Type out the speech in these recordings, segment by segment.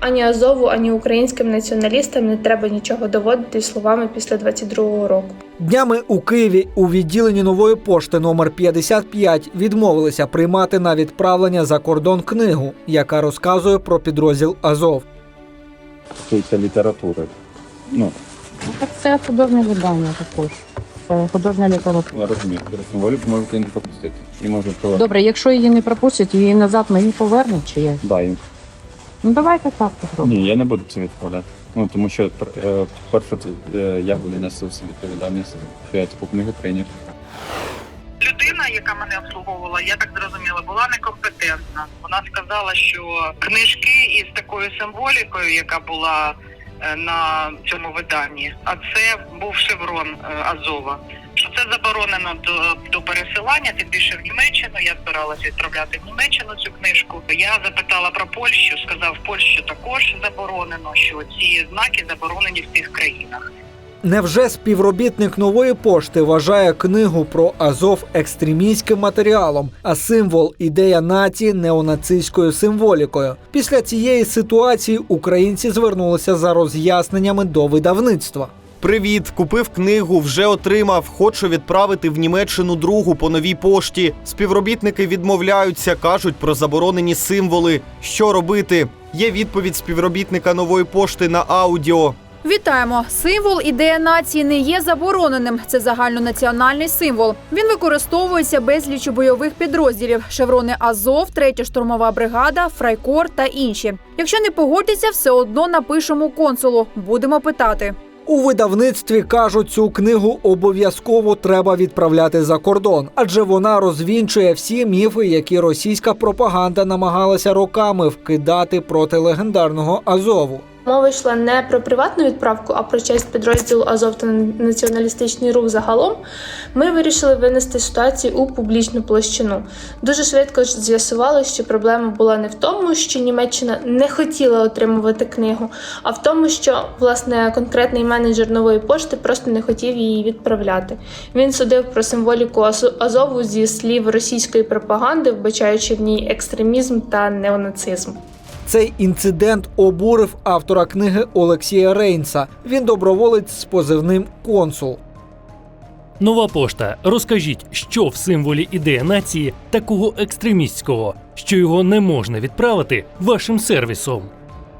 Ані Азову, ані українським націоналістам не треба нічого доводити словами після 22-го року. Днями у Києві у відділенні нової пошти номер 55 відмовилися приймати на відправлення за кордон книгу, яка розказує про підрозділ Азов. стосується літератури. Ну, Ну, Так це художнє видання також. Художня література. розумію, символіку можете не пропустити. І про Добре, якщо її не пропустять, її назад мені повернуть чи як? да, їм. Ну давайте так попробуємо. Ні, я не буду це відправляти. Ну тому що е, перше, це е, я буду несу всю відповідальність, що я таку книгу прийняв. людина, яка мене обслуговувала, я так зрозуміла, була некомпетентна. Вона сказала, що книжки із такою символікою, яка була на цьому виданні, а це був шеврон е, Азова. Що це заборонено до, до пересилання, тим більше в Німеччину. Я збиралася відправляти в Німеччину цю книжку. Я запитала про Польщу, сказав, Польщу також заборонено, що ці знаки заборонені в цих країнах. Невже співробітник нової пошти вважає книгу про Азов екстремістським матеріалом, а символ ідея нації неонацистською символікою? Після цієї ситуації українці звернулися за роз'ясненнями до видавництва. Привіт, купив книгу, вже отримав. Хочу відправити в Німеччину другу по новій пошті. Співробітники відмовляються, кажуть про заборонені символи. Що робити? Є відповідь співробітника нової пошти на аудіо. Вітаємо! Символ ідея нації не є забороненим. Це загальнонаціональний символ. Він використовується безліч бойових підрозділів: шеврони Азов, третя штурмова бригада, Фрайкор та інші. Якщо не погодяться, все одно напишемо консулу. Будемо питати. У видавництві кажуть, цю книгу обов'язково треба відправляти за кордон, адже вона розвінчує всі міфи, які російська пропаганда намагалася роками вкидати проти легендарного Азову. Мова йшла не про приватну відправку, а про честь підрозділу Азов та націоналістичний рух загалом. Ми вирішили винести ситуацію у публічну площину. Дуже швидко з'ясувалося, що проблема була не в тому, що Німеччина не хотіла отримувати книгу, а в тому, що власне конкретний менеджер нової пошти просто не хотів її відправляти. Він судив про символіку Азо- Азову зі слів російської пропаганди, вбачаючи в ній екстремізм та неонацизм. Цей інцидент обурив автора книги Олексія Рейнса. Він доброволець з позивним консул. Нова пошта. Розкажіть, що в символі ідея нації такого екстремістського, що його не можна відправити вашим сервісом.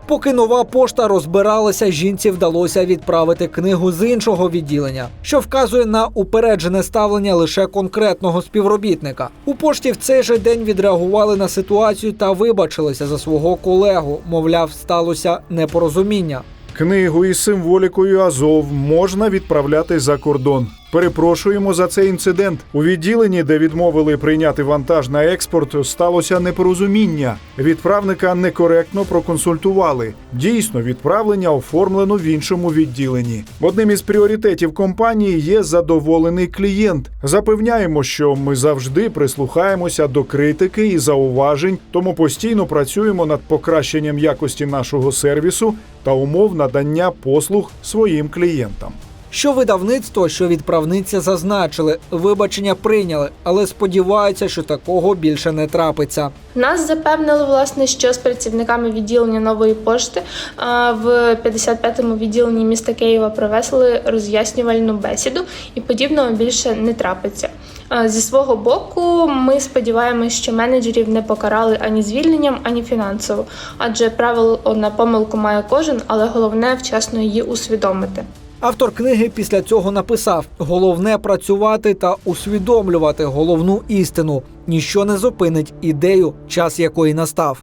Поки нова пошта розбиралася, жінці вдалося відправити книгу з іншого відділення, що вказує на упереджене ставлення лише конкретного співробітника. У пошті в цей же день відреагували на ситуацію та вибачилися за свого колегу. Мовляв, сталося непорозуміння. Книгу із символікою Азов можна відправляти за кордон. Перепрошуємо за цей інцидент. У відділенні, де відмовили прийняти вантаж на експорт, сталося непорозуміння. Відправника некоректно проконсультували. Дійсно, відправлення оформлено в іншому відділенні. Одним із пріоритетів компанії є задоволений клієнт. Запевняємо, що ми завжди прислухаємося до критики і зауважень, тому постійно працюємо над покращенням якості нашого сервісу та умов надання послуг своїм клієнтам. Що видавництво, що відправниця зазначили, вибачення прийняли, але сподіваються, що такого більше не трапиться. Нас запевнили, власне, що з працівниками відділення нової пошти в 55-му відділенні міста Києва провесли роз'яснювальну бесіду, і подібного більше не трапиться. Зі свого боку, ми сподіваємось, що менеджерів не покарали ані звільненням, ані фінансово, адже правило на помилку має кожен, але головне вчасно її усвідомити. Автор книги після цього написав: головне працювати та усвідомлювати головну істину. Ніщо не зупинить ідею, час якої настав.